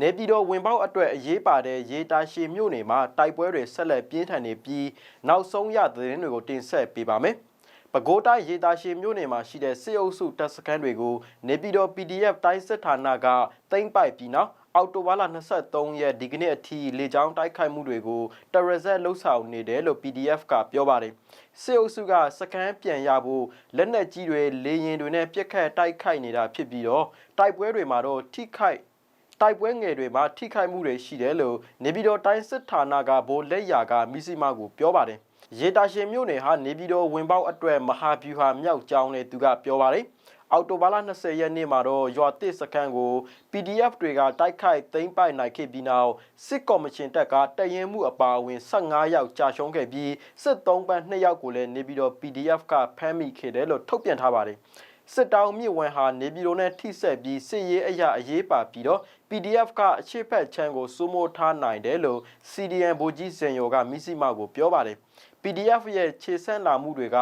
နေပြည်တော်ဝင်ပေါက်အတွက်အရေးပါတဲ့ရေတာရှည်မြို့နယ်မှာတိုက်ပွဲတွေဆက်လက်ပြင်းထန်နေပြီးနောက်ဆုံးရသတင်းတွေကိုတင်ဆက်ပေးပါမယ်။ပဲခူးတိုင်းရေတာရှည်မြို့နယ်မှာရှိတဲ့စစ်အုပ်စုတပ်စခန်းတွေကိုနေပြည်တော် PDF တိုင်းစစ်ဌာနကသိမ်းပိုက်ပြီးနောက်အောက်တိုဘာလ23ရက်ဒီကနေ့အထိလေကြောင်းတိုက်ခိုက်မှုတွေကိုတရဇက်လှုပ်ဆောင်နေတယ်လို့ PDF ကပြောပါတယ်။စစ်အုပ်စုကစခန်းပြန်ရဖို့လက်နက်ကြီးတွေလေရင်တွေနဲ့ပြက်ခတ်တိုက်ခိုက်နေတာဖြစ်ပြီးတော့တိုက်ပွဲတွေမှာတော့ထိခိုက် တိုက်ပွဲငယ်တွေမှာထိခိုက်မှုတွေရှိတယ်လို့နေပြည်တော်တိုင်းစစ်ဌာနကဗိုလ်လက်ရာကမိစီမကိုပြောပါတယ်။ရေတာရှင်မြို့နယ်ဟာနေပြည်တော်ဝင်ပေါက်အတွက်မဟာဗျူဟာမြောက်ကြောင်းနဲ့သူကပြောပါတယ်။အောက်တိုဘာလ20ရက်နေ့မှာတော့ရွာတစ်စခန်းကို PDF တွေကတိုက်ခိုက်သိမ်းပိုက်နိုင်ခဲ့ပြီးနောက်စစ်ကော်မရှင်တပ်ကတရင်မှုအပါအဝင်15ယောက်ကြာရှုံးခဲ့ပြီးစစ်သုံးပန်း2ယောက်ကိုလည်းနေပြည်တော် PDF ကဖမ်းမိခဲ့တယ်လို့ထုတ်ပြန်ထားပါတယ်။ စစ်တောင်းမြစ်ဝံဟာနေပြည်တော်နဲ့ထိဆက်ပြီးစစ်ရေးအရာအရေးပါပြီးတော့ PDF ကအရှိတ်ဖက်ချမ်းကိုစိုးမိုးထားနိုင်တယ်လို့ CDN ဗိုလ်ကြီးစင်ရောကမိစီမကိုပြောပါတယ် PDF ရဲ့ခြေဆန့်လာမှုတွေက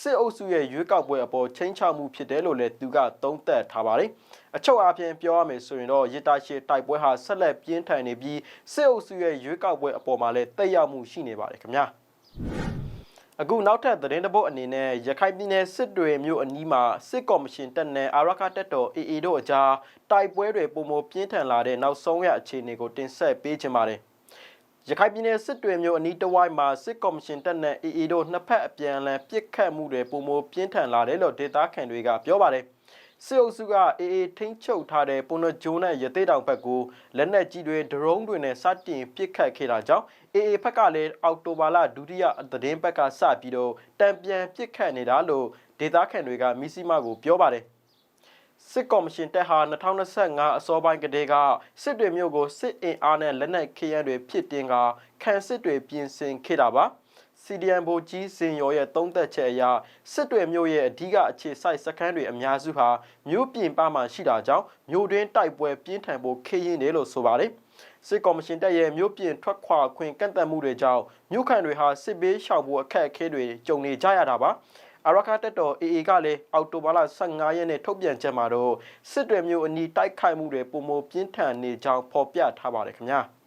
စစ်အုပ်စုရဲ့ရွေးကောက်ပွဲအပေါ်ချင်းချောက်မှုဖြစ်တယ်လို့လည်းသူကသုံးသပ်ထားပါတယ်အချုပ်အားဖြင့်ပြောရမယ်ဆိုရင်တော့ရစ်တာရှည်တိုက်ပွဲဟာဆက်လက်ပြင်းထန်နေပြီးစစ်အုပ်စုရဲ့ရွေးကောက်ပွဲအပေါ်မှာလည်းတက်ရောက်မှုရှိနေပါတယ်ခင်ဗျာ အခုနောက်ထပ်သတင်းတစ်ပုဒ်အနေနဲ့ရခိုင်ပြည်နယ်စစ်တွေမြို့အနီးမှာစစ်ကော်မရှင်တပ်နဲ့အာရခတပ်တော် AA တို့အကြားတိုက်ပွဲတွေပုံမပြင်းထန်လာတဲ့နောက်ဆုံးရအခြေအနေကိုတင်ဆက်ပေးချင်ပါတယ်။ရခိုင်ပြည်နယ်စစ်တွေမြို့အနီးတစ်ဝိုက်မှာစစ်ကော်မရှင်တပ်နဲ့ AA တို့နှစ်ဖက်အပြန်အလှန်ပစ်ခတ်မှုတွေပုံမပြင်းထန်လာတယ်လို့ဒေသခံတွေကပြောပါတယ်။ စစ်အုပ်စုကအေအေထိန်းချုပ်ထားတဲ့ပုဏ္ဏဂျိုးနဲ့ရသေးတောင်ဘက်ကိုလက်နက်ကြီးတွေဒရုန်းတွေနဲ့စတင်ပစ်ခတ်ခဲ့တာကြောင့်အေအေဘက်ကလည်းအောက်တိုဘာလဒုတိယသတင်းဘက်ကစပြီးတော့တံပြန်ပစ်ခတ်နေတာလို့ဒေသခံတွေကမိစီမကိုပြောပါတယ်စစ်ကော်မရှင်တပ်ဟာ2025အစောပိုင်းကတည်းကစစ်တွေမျိုးကိုစစ်အင်အားနဲ့လက်နက်ခဲယမ်းတွေဖြစ်တင်ကခံစစ်တွေပြင်ဆင်ခဲ့တာပါ CDN ဘိုကြီးစင်ရော်ရဲ့သုံးသက်ချက်အရစစ်တွေမျိုးရဲ့အဓိကအခြေစိုက်စခန်းတွေအများစုဟာမြို့ပြင်ပမှာရှိတာကြောင့်မြို့တွင်းတိုက်ပွဲပြင်းထန်ဖို့ခေရင်တယ်လို့ဆိုပါတယ်စစ်ကော်မရှင်တပ်ရဲ့မြို့ပြင်ထွက်ခွာခွင့်ကန့်သတ်မှုတွေကြောင့်မြို့ခံတွေဟာစစ်ဘေးရှောင်ဖို့အခက်အခဲတွေကြုံနေကြရတာပါအရခတက်တော် AA ကလည်းအောက်တိုဘာလ15ရက်နေ့ထုတ်ပြန်ချက်မှာတော့စစ်တွေမျိုးအနီးတိုက်ခိုက်မှုတွေပုံမပြင်းထန်နေကြောင်းဖော်ပြထားပါတယ်ခင်ဗျာ။